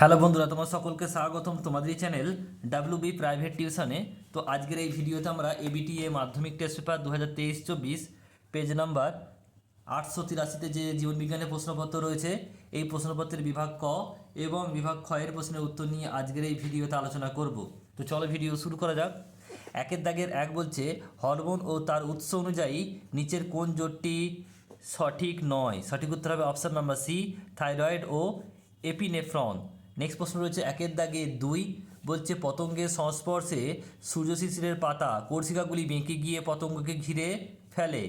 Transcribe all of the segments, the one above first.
Hello বন্ধুরা, তোমার সকলকে স্বাগতম তোমাদের চ্যানেল ডাব্লিউ বি প্রাইভেট টিউশনে তো আজকের এই ভিডিওতে আমরা এবিটিএ মাধ্যমিক টেস্ট পেপার দু হাজার তেইশ চব্বিশ পেজ নাম্বার আটশো তিরাশিতে যে জীবনবিজ্ঞানের প্রশ্নপত্র রয়েছে, এই প্রশ্নপত্রের বিভাগ ক এবং বিভাগ এর প্রশ্নের উত্তর নিয়ে আজকের এই ভিডিওতে আলোচনা করব। তো চলো ভিডিও শুরু করা যাক। একের দাগের এক বলছে, হরমোন ও তার উৎস অনুযায়ী নিচের কোন জোটটি সঠিক নয়? সঠিক উত্তর হবে অপশান নাম্বার সি থাইরয়েড ও এপিনেফ্রন নেক্সট প্রশ্ন রয়েছে একের দাগে দুই বলছে পতঙ্গের সংস্পর্শে সূর্যশিশিরের পাতা কর্ষিকাগুলি বেঁকে গিয়ে পতঙ্গকে ঘিরে ফেলে।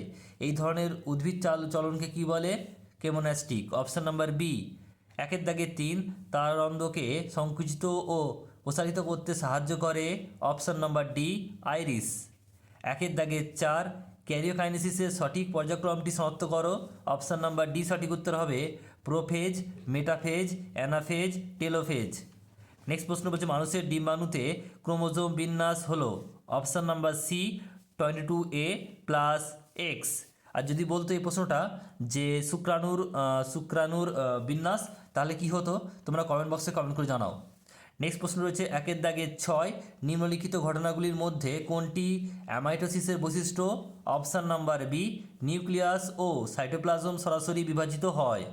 এই ধরনের উদ্ভিদ চাল চলনকে কী বলে? কেমোনাস্টিক। অপশান নাম্বার বি, একের দাগে তিন, তার রন্ধকে সংকুচিত ও প্রসারিত করতে সাহায্য করে। Option number D, iris. একের দাগে চার, ক্যারিওকাইনেসিসের সঠিক পর্যায়ক্রমটি শনাক্ত করো। অপশান নাম্বার ডি সঠিক উত্তর হবে prophase, metaphase, anaphase, telophase. Next প্রশ্ন বলছে, মানুষের ডিম্বাণুতে ক্রোমোজোম বিন্যাস হলো option number C, twenty two A plus X. আর যদি বলতো এই প্রশ্নটা যে শুক্রাণুর শুক্রাণুর বিন্যাস, তাহলে কি হতো? তোমরা কমেন্ট বক্সে কমেন্ট করে জানাও। নেক্সট প্রশ্ন রয়েছে, একের দাগে ছয় নিম্নলিখিত ঘটনাগুলির মধ্যে কোনটি অ্যামাইটোসিসের বৈশিষ্ট্য? অপশান নাম্বার বি, নিউক্লিয়াস ও সাইটোপ্লাজম সরাসরি বিভাজিত হয়।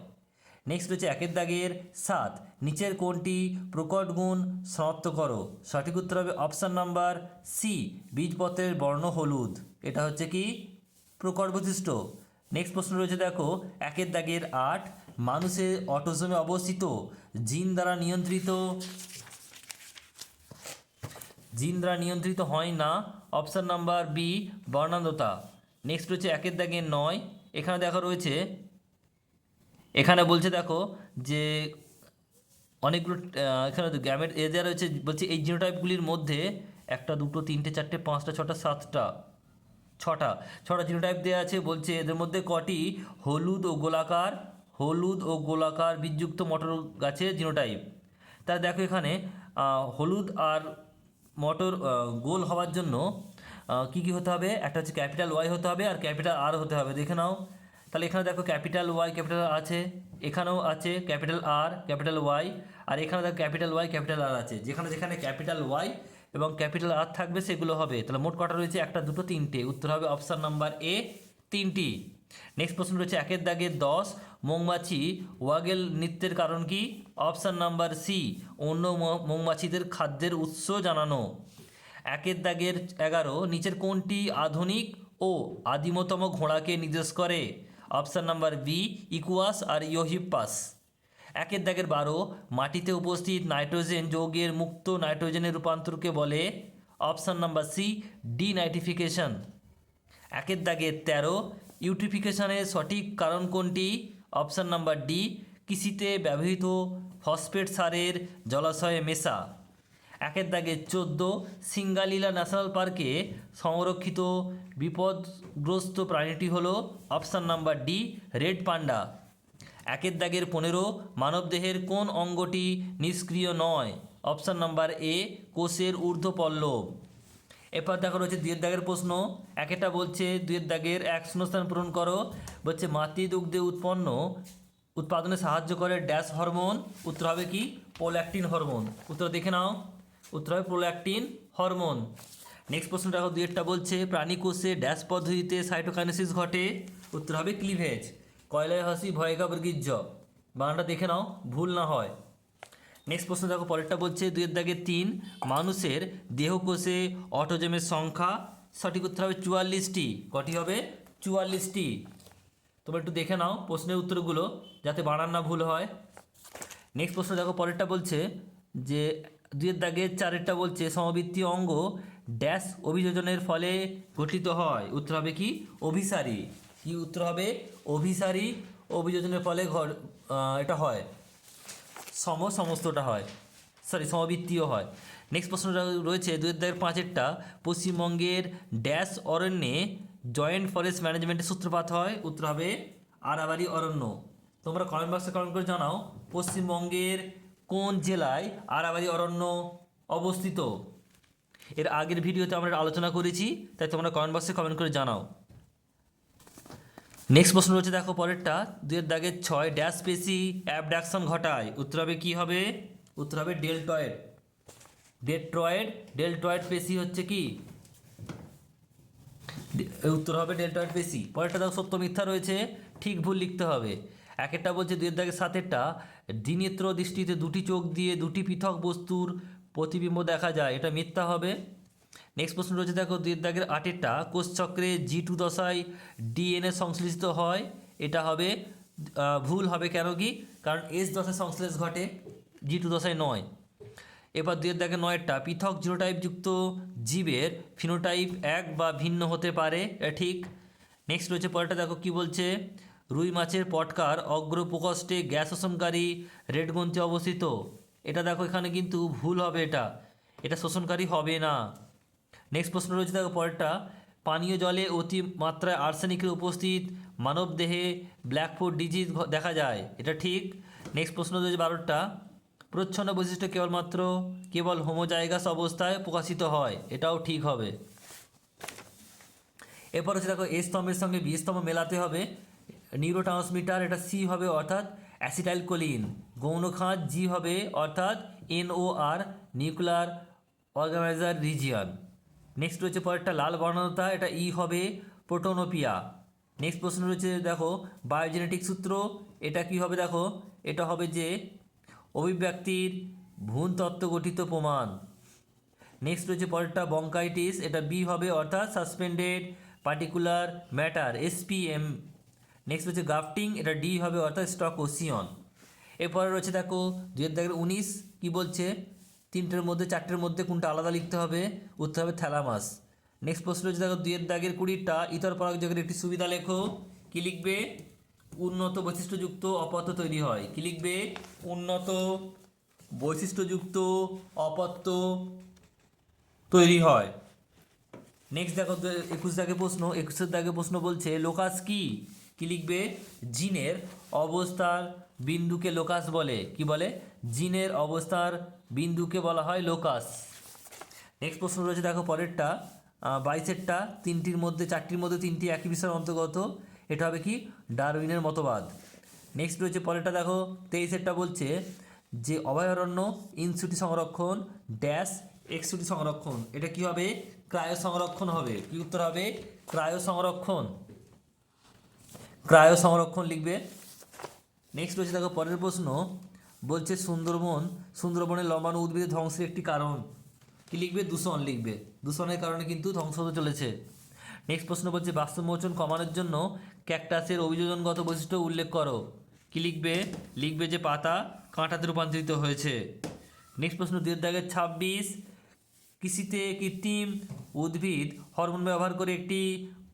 নেক্সট রয়েছে একের দাগের সাত। নিচের কোনটি? প্রকট গুণ শনাক্ত করো। সঠিক উত্তর হবে অপশান নাম্বার সি বীজপত্রের বর্ণ হলুদ। এটা হচ্ছে কি? প্রকট বৈশিষ্ট্য। নেক্সট প্রশ্ন রয়েছে, দেখো, একের দাগের আট, মানুষের অটোজমে অবস্থিত, জিন দ্বারা নিয়ন্ত্রিত, জিন দ্বারা নিয়ন্ত্রিত হয় না। অপশান নাম্বার বি বর্ণান্ধতা। নেক্সট রয়েছে একের দাগে নয়। এখানে দেখা রয়েছে এখানে বলছে দেখো যে অনেকগুলো এখানে তো গ্যামেট এ দেওয়া রয়েছে, বলছে এই জিনোটাইপগুলির মধ্যে একটা, দুটো, তিনটে, চারটে, পাঁচটা, ছটা, সাতটা, ছটা ছটা জিনোটাইপ দেওয়া আছে, বলছে এদের মধ্যে কটি? হলুদ ও গোলাকার, হলুদ ও গোলাকার বীজযুক্ত মটর গাছের জিনোটাইপ। তাহলে দেখো এখানে হলুদ আর মটর গোল হওয়ার জন্য কি কি হতে হবে? একটা হচ্ছে ক্যাপিটাল ওয়াই হতে হবে আর ক্যাপিটাল আর হতে হবে, দেখে নাও। তাহলে এখানে দেখো ক্যাপিটাল ওয়াই ক্যাপিটাল আছে। এখানেও আছে ক্যাপিটাল আর ক্যাপিটাল ওয়াই আর এখানে দেখো ক্যাপিটাল ওয়াই ক্যাপিটাল আর আছে। যেখানে যেখানে ক্যাপিটাল ওয়াই এবং ক্যাপিটাল আর থাকবে, সেগুলো হবে। তাহলে মোট কটা রয়েছে? একটা, দুটো, তিনটে। উত্তর হবে অপশান নাম্বার এ তিনটি। নেক্সট প্রশ্ন রয়েছে একের দাগে দশ। মৌমাছি ওয়াগেল নৃত্যের কারণ কি? অপশান নাম্বার সি অন্য মৌমাছিদের খাদ্যের উৎস জানানো। একের দাগের এগারো, নিচের কোনটি আধুনিক ও আদিমতম ঘোড়াকে নির্দেশ করে? অপশান নাম্বার বি ইকুয়াস আর ইয়োহিপাস একের দাগের বারো, মাটিতে উপস্থিত নাইট্রোজেন যৌগের মুক্ত নাইট্রোজেনের রূপান্তরকে বলে option number C D nitrification একের দাগে তেরো, ইউট্রিফিকেশনের সঠিক কারণ কোনটি? অপশান নাম্বার ডি কৃষিতে ব্যবহৃত ফসফেট সারের জলাশয়ে মেশা। একের দাগে চোদ্দ সিঙ্গালীলা ন্যাশনাল পার্কে সংরক্ষিত বিপদগ্রস্ত প্রাণীটি হলো option number D red panda. একের দাগের পনেরো মানবদেহের কোন অঙ্গটি নিষ্ক্রিয় নয়? অপশান নাম্বার এ কোষের ঊর্ধ্ব পল্লব এরপর দেখা রয়েছে দুয়ের দাগের প্রশ্ন। একটা বলছে দুয়ের দাগের এক শূন্যস্থান পূরণ করো। বলছে মাতৃদুগ্ধে উৎপন্ন, উৎপাদনে সাহায্য করে ড্যাশ হরমোন। উত্তর হবে কি? Prolactin hormone. উত্তর দেখে নাও। উত্তর হবে প্রোল্যাক্টিন হরমোন নেক্সট প্রশ্ন দেখো দুয়েরটা বলছে প্রাণী কোষে ড্যাশ পদ্ধতিতে সাইটোকাইনেসিস ঘটে। উত্তর হবে ক্লিভেজ কয়লায় হাসি ভয়কা বর্গীর্য বানানটা দেখে নাও, ভুল না হয়। নেক্সট প্রশ্ন দেখো, পরেরটা বলছে, দুইয়ের দাগে তিন, মানুষের দেহকোষে অটোজেমের সংখ্যা। সঠিক উত্তর হবে চুয়াল্লিশটি। কটি হবে? চুয়াল্লিশটি। তোমরা একটু দেখে নাও প্রশ্নের উত্তরগুলো, যাতে বানান না ভুল হয়। নেক্সট প্রশ্ন দেখো, পরেরটা বলছে যে দুইয়ের দাগে চারেরটা বলছে সমবৃত্তীয় অঙ্গ ড্যাশ অভিযোজনের ফলে গঠিত হয়। উত্তর হবে কি? অভিসারী। কি উত্তর হবে? অভিসারী অভিযোজনের ফলে ঘর এটা হয়। সম, সমস্তটা হয়। সরি সমবৃত্তীয় হয়। নেক্সট প্রশ্নটা রয়েছে দুই দাগের পাঁচেরটা পশ্চিমবঙ্গের ড্যাশ অরণ্যে জয়েন্ট ফরেস্ট ম্যানেজমেন্টের সূত্রপাত হয়। উত্তর হবে আরাবাড়ি অরণ্য। তোমরা কমেন্ট বক্সে কমেন্ট করে জানাও, পশ্চিমবঙ্গের কোন জেলায় আরাবাড়ি, অরণ্য অবস্থিত? এর আগের ভিডিওতে আমরা আলোচনা করেছি, তাই তোমরা কমেন্ট বক্সে কমেন্ট করে জানাও। নেক্সট প্রশ্ন রয়েছে, দেখো পরেরটা। দুয়ের দাগের ছয় ড্যাশ পেশি অ্যাবডাকশন ঘটায়। উত্তর হবে কী হবে? উত্তর হবে ডেলটয়েড ডেট্রয়েড ডেলটয়েড পেশি হচ্ছে কি? উত্তর হবে ডেল্টয়েড পেশি পরেরটা দেখো সত্য মিথ্যা রয়েছে, ঠিক ভুল লিখতে হবে। একেরটা বলছে দুইয়ের দাগের সাতেরটা। দ্বিনেত্র দৃষ্টিতে দুটি চোখ দিয়ে দুটি পৃথক বস্তুর প্রতিবিম্ব দেখা যায়। এটা মিথ্যা হবে। নেক্সট প্রশ্ন রয়েছে, দেখো দুইয়ের দাগের আটেরটা। কোষচক্রে জি টু দশায় ডিএনএ সংশ্লিষ্ট হয়। এটা হবে ভুল হবে কেন কি? কারণ এস দশায় সংশ্লেষ ঘটে জি টু দশায় নয়। এবার দুয়ের দাগে নয়টা পৃথক জিরোটাইপ যুক্ত জীবের ফিনোটাইপ এক বা ভিন্ন হতে পারে। ঠিক। নেক্সট রয়েছে পরেরটা। দেখো, কি বলছে? রুই মাছের পটকার অগ্র প্রকোষ্ঠে গ্যাস শোষণকারী রেড অবস্থিত। এটা দেখো, এখানে কিন্তু ভুল হবে এটা। এটা শোষণকারী হবে না। নেক্সট প্রশ্ন রয়েছে, দেখো পরেরটা। পানীয় জলে অতি মাত্রায় আর্সেনিকের উপস্থিত মানব দেহে ব্ল্যাকফুট ডিজিজ দেখা যায়। এটা ঠিক। নেক্সট প্রশ্ন রয়েছে বারোটা প্রচ্ছন্ন বৈশিষ্ট্য কেবলমাত্র কেবল হোমোজাইগাস অবস্থায় প্রকাশিত হয়। এটাও ঠিক হবে। এরপর হচ্ছে, দেখো এ স্তম্ভের সঙ্গে বি স্তম্ভ মেলাতে হবে। নিউরো ট্রান্সমিটার এটা সি হবে অর্থাৎ অ্যাসিটাইল কোলিন গৌণ খাঁজ জি হবে অর্থাৎ NOR nuclear organiser region. Next রয়েছে পরেরটা, লাল বর্ণতা, এটা ই হবে প্রোটোনোপিয়া। নেক্সট প্রশ্ন রয়েছে, দেখো, বায়োজেনেটিক সূত্র, এটা কি হবে দেখো? এটা হবে যে অভিব্যক্তির ভ্রূণ তত্ত্ব গঠিত প্রমাণ। নেক্সট রয়েছে পরেরটা বঙ্কাইটিস এটা বি হবে অর্থাৎ suspended particular matter SPM next রয়েছে গ্রাফটিং এটা ডি হবে অর্থাৎ স্টক ওসিয়ন এরপরে রয়েছে দেখো দুয়ের দাগের উনিশ, কী বলছে? তিনটের মধ্যে, চারটের মধ্যে কোনটা আলাদা লিখতে হবে? উত্তর হবে থ্যালামাস নেক্সট প্রশ্ন রয়েছে দেখো দুয়ের দাগের কুড়িটা, ইতর পরাগযোগের একটি সুবিধা লেখো। কি লিখবে? উন্নত বৈশিষ্ট্যযুক্ত অপত্য তৈরি হয়। কি লিখবে? উন্নত বৈশিষ্ট্যযুক্ত অপত্য তৈরি হয়। নেক্সট দেখো একুশ দাগে প্রশ্ন, একুশের দাগে প্রশ্ন বলছে, লোকাস কি? কি লিখবে? জিনের অবস্থার বিন্দুকে লোকাস বলে। কি বলে? জিনের অবস্থার বিন্দুকে বলা হয় লোকাস। নেক্সট প্রশ্ন রয়েছে, দেখো পরেরটা। বাইশেরটা তিনটির মধ্যে, চারটির মধ্যে তিনটি একই বিষয়ের অন্তর্গত। এটা হবে কি? ডারউইনের মতবাদ। নেক্সট রয়েছে পরেরটা, দেখো। তেইশেরটা বলছে যে, অভয়ারণ্য, ইনস্যুটি সংরক্ষণ, ড্যাশ এক্সুটি সংরক্ষণ। এটা কি হবে? ক্রায় সংরক্ষণ হবে। কি উত্তর হবে? ক্রায় সংরক্ষণ ক্রায় সংরক্ষণ লিখবে। নেক্সট রয়েছে দেখো, পরের প্রশ্ন বলছে, সুন্দরবন, সুন্দরবনের লম্বাণু উদ্ভিদের ধ্বংসের একটি কারণ। কি লিখবে? দূষণ লিখবে। দূষণের কারণে কিন্তু ধ্বংস হতে চলেছে। নেক্সট প্রশ্ন বলছে, বাস্তুমোচন কমানোর জন্য ক্যাকটাসের অভিযোজনগত বৈশিষ্ট্য উল্লেখ করো। কি লিখবে? লিখবে যে পাতা কাঁটাতে রূপান্তরিত হয়েছে। নেক্সট প্রশ্ন দুই দাগের ছাব্বিশ কৃষিতে কৃত্রিম উদ্ভিদ হরমোন ব্যবহার করে একটি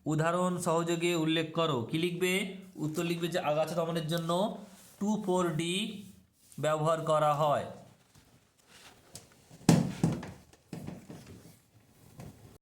উদাহরণ সহযোগে উল্লেখ করো। কি লিখবে? উত্তর লিখবে যে আগাছা দমনের জন্য টু ফোর ডি ব্যবহার করা হয়।